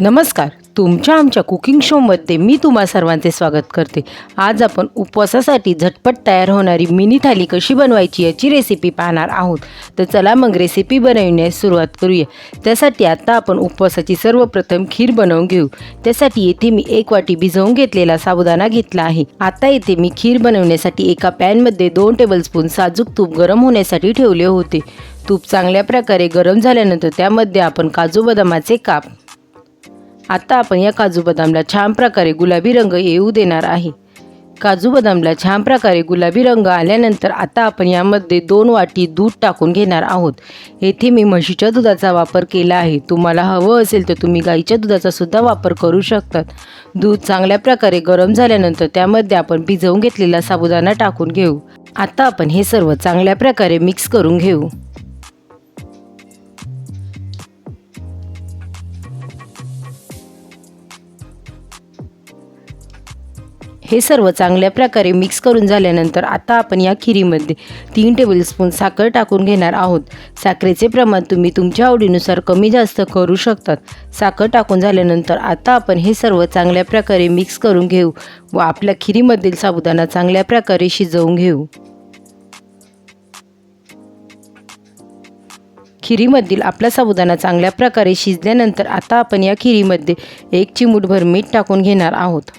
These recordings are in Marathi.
नमस्कार. तुमच्या आमच्या कुकिंग शोमध्ये मी तुम्हा सर्वांचे स्वागत करते. आज आपण उपवासासाठी झटपट तयार होणारी मिनी थाली कशी बनवायची याची रेसिपी पाहणार आहोत. तर चला मग रेसिपी बनवण्यास सुरुवात करूया. त्यासाठी आता आपण उपवासाची सर्वप्रथम खीर बनवून घेऊ. त्यासाठी येथे मी एक वाटी भिजवून घेतलेला साबुदाणा घेतला आहे. आता येथे मी खीर बनवण्यासाठी एका पॅनमध्ये दोन टेबलस्पून साजूक तूप गरम होण्यासाठी ठेवले होते. तूप चांगल्या प्रकारे गरम झाल्यानंतर त्यामध्ये आपण काजू बदामाचे काप आता आपण या काजू बदामला छान प्रकारे गुलाबी रंग येऊ देणार आहे. काजू बदामला छान प्रकारे गुलाबी रंग आल्यानंतर आता आपण यामध्ये दोन वाटी दूध टाकून घेणार आहोत. येथे मी म्हशीच्या दुधाचा वापर केला आहे. तुम्हाला हवं असेल तर तुम्ही गाईच्या दुधाचा सुद्धा वापर करू शकतात. दूध चांगल्या प्रकारे गरम झाल्यानंतर त्यामध्ये आपण भिजवून घेतलेला साबुदाणा टाकून घेऊ. आता आपण हे सर्व चांगल्या प्रकारे मिक्स करून घेऊ. हे सर्व चांगल्या प्रकारे मिक्स करून झाल्यानंतर आता आपण या खिरीमध्ये तीन टेबलस्पून साखर टाकून घेणार आहोत. साखरेचे प्रमाण तुम्ही तुमच्या आवडीनुसार कमी जास्त करू शकतात. साखर टाकून झाल्यानंतर आता आपण हे सर्व चांगल्या प्रकारे मिक्स करून घेऊ व आपल्या खिरीमधील साबुदाणा चांगल्या प्रकारे शिजवून घेऊ. खिरीमधील आपला साबुदाणा चांगल्या प्रकारे शिजल्यानंतर आता आपण या खिरीमध्ये एक चिमूटभर मीठ टाकून घेणार आहोत.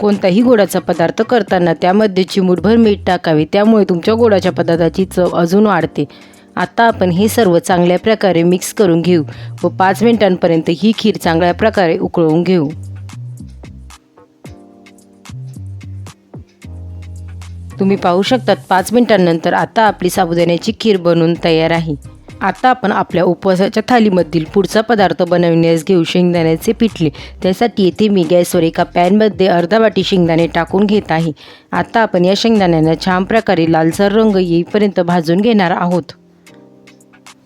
कोणताही गोडाचा पदार्थ करताना त्यामध्ये चिमूटभर मीठ टाकावे. त्यामुळे तुमच्या गोडाच्या पदार्थाची चव अजून वाढते. आता आपण हे सर्व चांगल्या प्रकारे मिक्स करून घेऊ व पाच मिनिटांपर्यंत ही खीर चांगल्या प्रकारे उकळवून घेऊ. तुम्ही पाहू शकतात पाच मिनिटांनंतर आता आपली साबुदाण्याची खीर बनवून तयार आहे. आता आपण आपल्या उपवासाच्या थालीमधील पुढचा पदार्थ बनविण्यास घेऊ. शेंगदाण्याचे पिठले. त्यासाठी येथे मी गॅसवर एका पॅनमध्ये अर्धा वाटी शेंगदाणे टाकून घेत आहे. आता आपण या शेंगदाण्यांना छान प्रकारे लालसर रंग येईपर्यंत भाजून घेणार आहोत.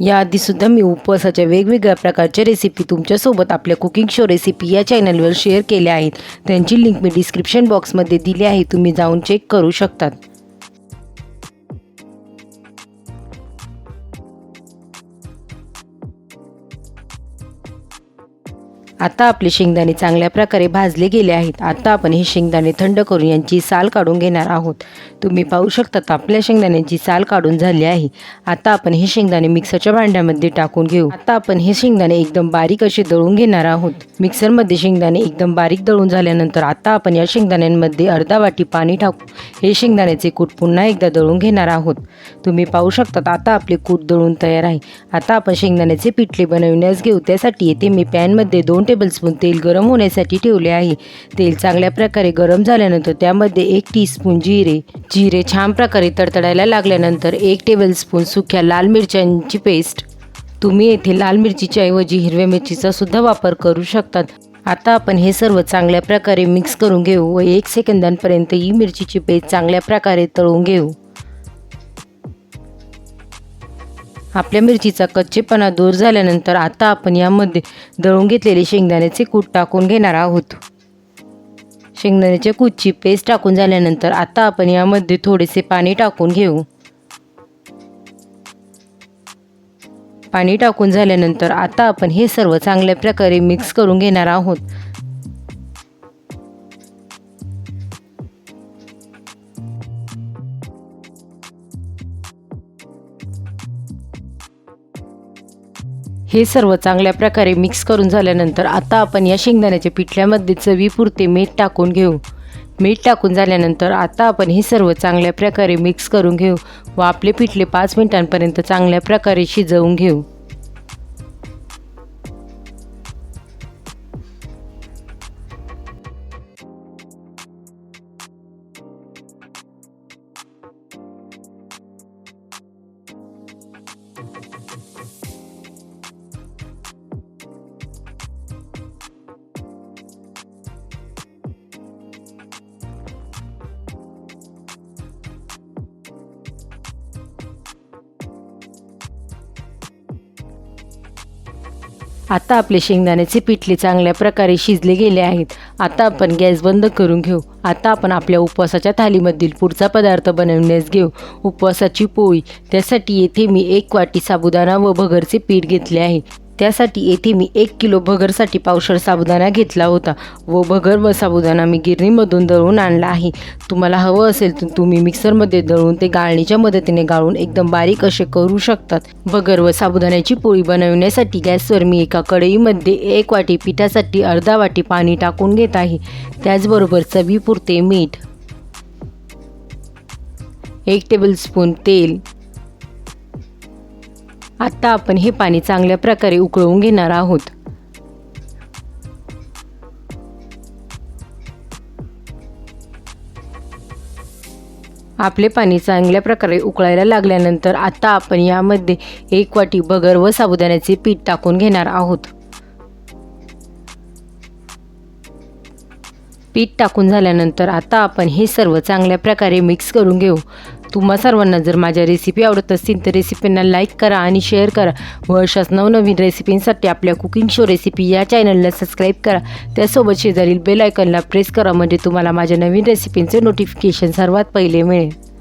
याआधीसुद्धा मी उपवासाच्या वेगवेगळ्या प्रकारच्या रेसिपी तुमच्यासोबत आपल्या कुकिंग शो रेसिपी या चॅनलवर शेअर केल्या आहेत. त्यांची लिंक मी डिस्क्रिप्शन बॉक्समध्ये दिली आहे. तुम्ही जाऊन चेक करू शकतात. आता आपले शेंगदाणे चांगल्या प्रकारे भाजले गेले आहेत. आता आपण हे शेंगदाणे थंड करून यांची साल काढून घेणार आहोत. तुम्ही पाहू शकतात आपल्या शेंगदाण्यांची साल काढून झाली आहे. आता आपण हे शेंगदाणे मिक्सरच्या भांड्यामध्ये टाकून घेऊ. आता आपण हे शेंगदाणे एकदम बारीक असे दळून घेणार आहोत. मिक्सरमध्ये शेंगदाणे एकदम बारीक दळून झाल्यानंतर आता आपण या शेंगदाण्यांमध्ये अर्धा वाटी पाणी टाकू. हे शेंगदाण्याचे कूट पुन्हा एकदा दळून घेणार आहोत. तुम्ही पाहू शकतात आता आपले कूट दळून तयार आहे. आता आपण शेंगदाण्याचे पिठले बनविण्यास घेऊ. त्यासाठी येथे मी पॅनमध्ये दोन टेबलस्पून तेल गरम होण्यासाठी ठेवले आहे. तेल चांगल्या प्रकारे गरम झाल्यानंतर त्यामध्ये एक टीस्पून जिरे जिरे छान प्रकारे तडतडायला लागल्यानंतर एक टेबलस्पून सुक्या लाल मिरच्यांची पेस्ट तुम्ही येथे लाल मिरचीच्या ऐवजी हिरव्या मिरचीचा सुद्धा वापर करू शकतात. आता आपण हे सर्व चांगल्या प्रकारे मिक्स करून घेऊ व एक सेकंदांपर्यंत ही मिरचीची पेस्ट चांगल्या प्रकारे तळून घेऊ. आपल्या मिरचीचा कच्चेपणा दूर झाल्यानंतर आता आपण यामध्ये दळून घेतलेले शेंगदाण्याचे कूट टाकून घेणार आहोत. शेंगदाण्याच्या कूटची पेस्ट टाकून झाल्यानंतर आता आपण यामध्ये थोडेसे पाणी टाकून घेऊ. पाणी टाकून झाल्यानंतर आता आपण हे सर्व चांगल्या प्रकारे मिक्स करून घेणार आहोत. हे सर्व चांगल्या प्रकारे मिक्स करून झाल्यानंतर आता आपण या शेंगदाण्याच्या पिठल्यामध्ये चवीपुरते मीठ टाकून घेऊ. मीठ टाकून झाल्यानंतर आता आपण हे सर्व चांगल्या प्रकारे मिक्स करून घेऊ व आपले पिठले पाच मिनिटांपर्यंत चांगल्या प्रकारे शिजवून घेऊ. आता आपले शेंगदाण्याचे पिठले चांगल्या प्रकारे शिजले गेले आहेत. आता आपण गॅस बंद करून घेऊ. आता आपण आपल्या उपवासाच्या थालीमधील पुढचा पदार्थ बनवण्यास घेऊ. उपवासाची पोळी. त्यासाठी येथे मी एक वाटी साबुदाणा व भगरचे पीठ घेतले आहे. त्यासाठी येथे मी एक किलो भगरसाठी पावशर साबुदाणा घेतला होता. व भगर व साबुदाणा मी गिरणीमधून दळून आणला आहे. तुम्हाला हवं असेल तर तुम्ही मिक्सरमध्ये दळून ते गाळणीच्या मदतीने गाळून एकदम बारीक असे करू शकतात. भगर व साबुदाण्याची पोळी बनवण्यासाठी गॅसवर मी एका कढईमध्ये एक वाटी पिठासाठी अर्धा वाटी पाणी टाकून घेत आहे. त्याचबरोबर चवीपुरते मीठ एक टेबलस्पून तेल आत्ता आपण हे पाणी चांगल्या प्रकारे उकळवून घेणार आहोत. आपले पाणी चांगल्या प्रकारे उकळायला लागल्यानंतर आता आपण यामध्ये एक वाटी बगर व साबुदाण्याचे पीठ टाकून घेणार आहोत. पीठ टाकून झाल्यानंतर आता आपण हे सर्व चांगल्या प्रकारे मिक्स करून घेऊ. तुम्हा सर्वांना जर माझ्या रेसिपी आवडत असतील तर रेसिपींना लाईक करा आणि शेअर करा. व अशाच नवनवीन रेसिपींसाठी आपल्या कुकिंग शो रेसिपी या चॅनलला सबस्क्राईब करा. त्यासोबत शेजारील बेल आयकनला प्रेस करा म्हणजे तुम्हाला माझ्या नवीन रेसिपींचे नोटिफिकेशन सर्वात पहिले मिळेल.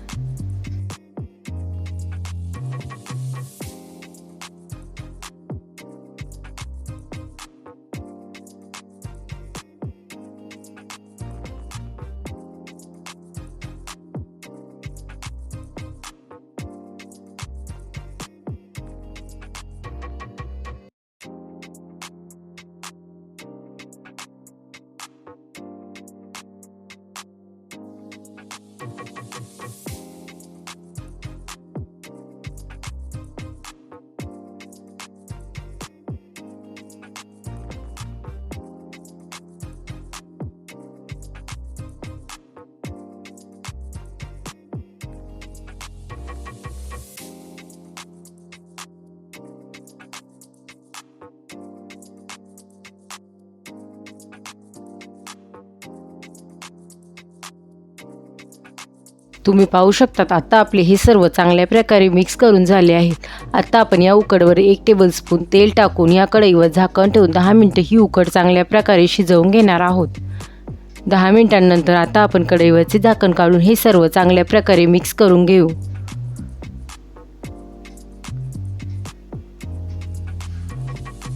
तुम्ही पाहू शकतात आता आपले हे सर्व चांगल्या प्रकारे मिक्स करून झाले आहेत. आता आपण या उकडवर एक टेबलस्पून तेल टाकून या कढईवर झाकण ठेवून दहा मिनटं ही उकड चांगल्या प्रकारे शिजवून घेणार आहोत. दहा मिनिटांनंतर आता आपण कढईवरचे झाकण काढून हे सर्व चांगल्या प्रकारे मिक्स करून घेऊ.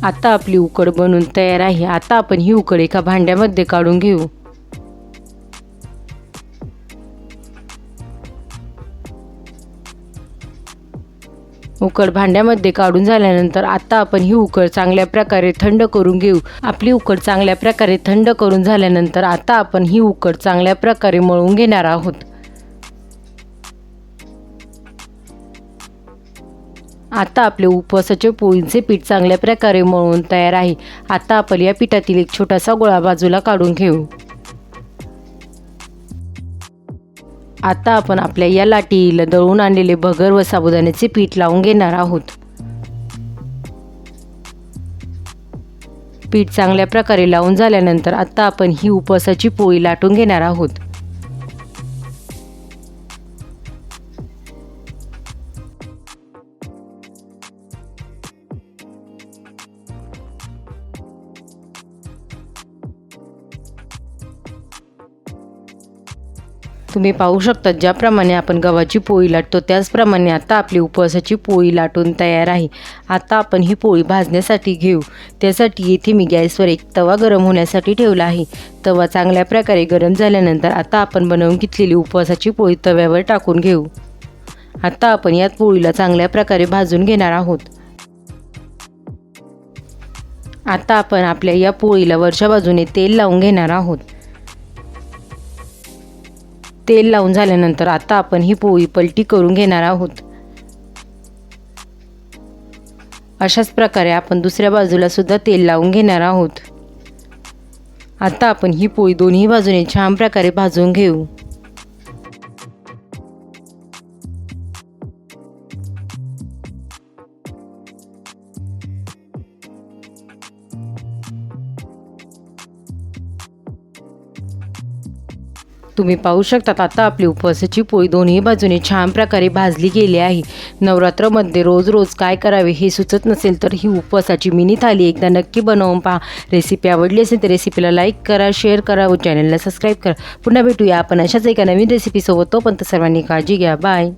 आता आपली उकड बनून तयार आहे. आता आपण ही उकड एका भांड्यामध्ये काढून घेऊ. उकड भांड्यामध्ये काढून झाल्यानंतर आता आपण ही उकड चांगल्या प्रकारे थंड करून घेऊ. आपली उकड चांगल्या प्रकारे थंड करून झाल्यानंतर आता आपण ही उकड चांगल्या प्रकारे मळून घेणार आहोत. आता आपले उपवासाचे पोळींचे पीठ चांगल्या प्रकारे मळून तयार आहे. आता आपण या पिठातील एक छोटासा गोळा बाजूला काढून घेऊ. आता आपण आपल्या या लाटीला दळून आणलेले भगर व साबुदाण्याचे पीठ लावून घेणार आहोत. पीठ चांगल्या प्रकारे लावून झाल्यानंतर आता आपण ही उपवासाची पोळी लाटून घेणार आहोत. तुम्ही पाहू शकता ज्याप्रमाणे आपण गव्हाची पोळी लाटतो त्याचप्रमाणे आता आपली उपवासाची पोळी लाटून तयार आहे. आता आपण ही पोळी भाजण्यासाठी घेऊ. त्यासाठी येथे मी गॅसवर एक तवा गरम होण्यासाठी ठेवला आहे. तवा चांगल्या प्रकारे गरम झाल्यानंतर आता आपण बनवून घेतलेली उपवासाची पोळी तव्यावर टाकून घेऊ. आता आपण यात पोळीला चांगल्या प्रकारे भाजून घेणार आहोत. आता आपण आपल्या या पोळीला वरच्या बाजूने तेल लावून घेणार आहोत. तेल लावून झाल्यानंतर आता आपण ही पोळी पलटी करून घेणार आहोत. अशाच प्रकारे आपण दुसऱ्या बाजूला सुद्धा तेल लावून घेणार आहोत. आता आपण ही पोळी दोन्ही बाजूने छान प्रकारे भाजून घेऊ. तुम्ही पाहू शकतात आता आपली उपवासाची पोळी दोन्ही बाजूने छान प्रकारे भाजली गेली आहे. नवरात्रमध्ये रोज रोज काय करावे हे सुचत नसेल तर ही उपवासाची मिनी थाली एकदा नक्की बनवून पहा. रेसिपी आवडली असेल तर रेसिपीला लाईक करा शेअर करा व चॅनलला सबस्क्राईब करा. पुन्हा भेटूया आपण अशाच एका नवीन रेसिपीसोबत तोपर्यंत सर्वांनी काळजी घ्या. बाय